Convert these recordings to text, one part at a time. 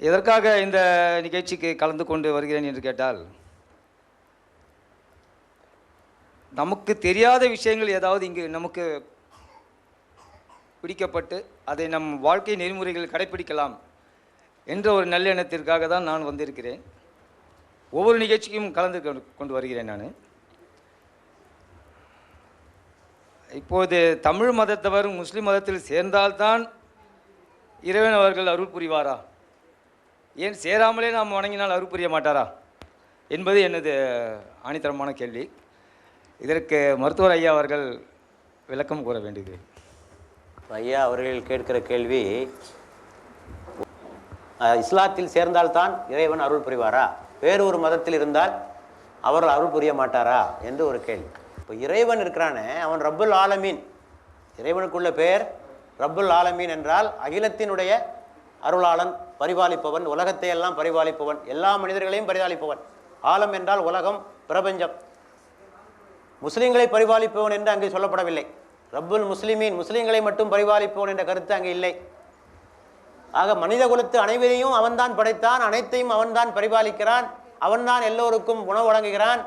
எதற்காக இந்த நிகழ்ச்சிக்கு கலந்து கொண்டு வருகிறேன் என்று கேட்டால் நமக்கு தெரியாத விஷயங்கள் ஏதாவது இங்கு நமக்கு பிடிக்கப்பட்டு அதை நம் வாழ்க்கை நெறிமுறைகள் கடைப்பிடிக்கலாம் என்ற ஒரு நல்லெண்ணத்திற்காக தான் நான் வந்திருக்கிறேன். ஒவ்வொரு நிகழ்ச்சிக்கும் கலந்து கொண்டு- கொண்டு வருகிறேன் நான். இப்போது தமிழ் மதத்தவர் முஸ்லீம் மதத்தில் சேர்ந்தால்தான் இறைவன் அவர்கள் அருள் புரிவாரா? ஏன் சேராமலே நாம் வணங்கினால் அருள் புரிய மாட்டாரா? என்பது எனது ஆணித்தரமான கேள்வி. இதற்கு மருத்துவர் ஐயா அவர்கள் விளக்கம் கூற வேண்டியது. ஐயா அவர்கள் கேட்கிற கேள்வி இஸ்லாத்தில் சேர்ந்தால்தான் இறைவன் அருள் புரிவாரா? வேறு ஒரு மதத்தில் இருந்தால் அவர் அருள் புரிய மாட்டாரா? என்று ஒரு கேள்வி. இப்போ இறைவன் இருக்கிறானே அவன் ரப்புல் ஆலமீன். இறைவனுக்குள்ள பெயர் ரப்புல் ஆலமீன் என்றால் அகிலத்தினுடைய அருளாளன் பரிபாலிப்பவன் உலகத்தை எல்லாம் பரிபாலிப்பவன் எல்லா மனிதர்களையும் பரிபாலிப்பவன். ஆலம் என்றால் உலகம் பிரபஞ்சம். முஸ்லீம்களை பரிபாலிப்பவன் என்று அங்கே சொல்லப்படவில்லை. ரப்புல் முஸ்லிமீன் முஸ்லீம்களை மட்டும் பரிபாலிப்பவன் என்ற கருத்து அங்கே இல்லை. ஆக மனித குலத்து அனைவரையும் அவன்தான் படைத்தான் அனைத்தையும் அவன்தான் பரிபாலிக்கிறான் அவன்தான் எல்லோருக்கும் உணவு வழங்குகிறான்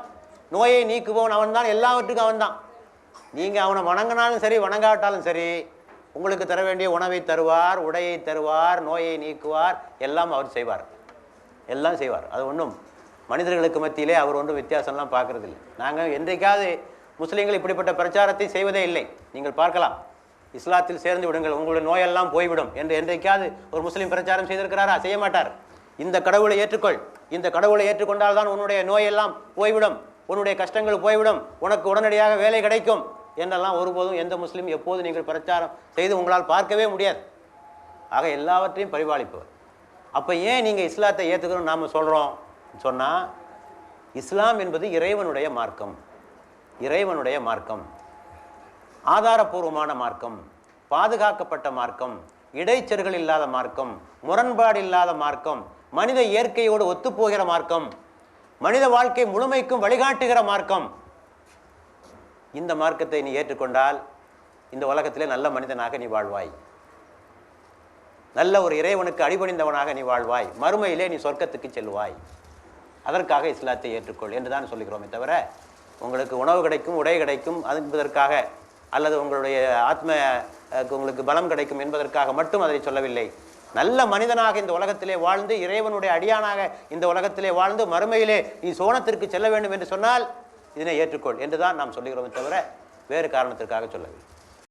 நோயை நீக்குபவன் அவன்தான் எல்லாவற்றுக்கும் அவன்தான். நீங்கள் அவனை வணங்கினாலும் சரி வணங்காட்டாலும் சரி உங்களுக்கு தர வேண்டிய உணவை தருவார் உடையை தருவார் நோயை நீக்குவார் எல்லாம் அவர் செய்வார். எல்லாம் செய்வார். அது ஒன்றும் மனிதர்களுக்கு மத்தியிலே அவர் ஒன்றும் வித்தியாசம்லாம் பார்க்கறதில்லை. நாங்கள் என்றைக்காவது முஸ்லீம்கள் இப்படிப்பட்ட பிரச்சாரத்தை செய்வதே இல்லை. நீங்கள் பார்க்கலாம். இஸ்லாத்தில் சேர்ந்து விடுங்கள். உங்களுடைய நோயெல்லாம் போய்விடும் என்று என்றைக்காவது ஒரு முஸ்லீம் பிரச்சாரம் செய்திருக்கிறாரா? செய்ய மாட்டார். இந்த கடவுளை ஏற்றுக்கொள். இந்த கடவுளை ஏற்றுக்கொண்டால் தான் உன்னுடைய நோயெல்லாம் போய்விடும். உன்னுடைய கஷ்டங்கள் போய்விடும். உனக்கு உடனடியாக வேலை கிடைக்கும். என்றெல்லாம் ஒருபோதும் எந்த முஸ்லீம் எப்போது நீங்கள் பிரச்சாரம் செய்து உங்களால் பார்க்கவே முடியாது. ஆக எல்லாவற்றையும் பரிபாலிப்பவர். அப்போ ஏன் நீங்கள் இஸ்லாத்தை ஏற்றுக்கணும்னு நாம் சொல்கிறோம் சொன்னால் இஸ்லாம் என்பது இறைவனுடைய மார்க்கம். இறைவனுடைய மார்க்கம். ஆதாரபூர்வமான மார்க்கம். பாதுகாக்கப்பட்ட மார்க்கம். இடைச்சர்கள் இல்லாத மார்க்கம். முரண்பாடு இல்லாத மார்க்கம். மனித இயற்கையோடு ஒத்துப்போகிற மார்க்கம். மனித வாழ்க்கை முழுமைக்கும் வழிகாட்டுகிற மார்க்கம். இந்த மார்க்கத்தை நீ ஏற்றுக்கொண்டால் இந்த உலகத்திலே நல்ல மனிதனாக நீ வாழ்வாய். நல்ல ஒரு இறைவனுக்கு அடிபணிந்தவனாக நீ வாழ்வாய். மறுமையிலே நீ சொர்க்கத்துக்கு செல்வாய். அதற்காக இஸ்லாத்தை ஏற்றுக்கொள் என்று தான் சொல்லுகிறோமே தவிர உங்களுக்கு உணவு கிடைக்கும் உடை கிடைக்கும் அது என்பதற்காக அல்லது உங்களுடைய ஆத்ம உங்களுக்கு பலம் கிடைக்கும் என்பதற்காக மட்டும் அதை சொல்லவில்லை. நல்ல மனிதனாக இந்த உலகத்திலே வாழ்ந்து இறைவனுடைய அடியானாக இந்த உலகத்திலே வாழ்ந்து மறுமையிலே நீ சோனத்திற்கு செல்ல வேண்டும் என்று சொன்னால் இதனை ஏற்றுக்கொள் என்று தான் நாம் சொல்லுகிறோமே தவிர வேறு காரணத்திற்காக சொல்லவில்லை.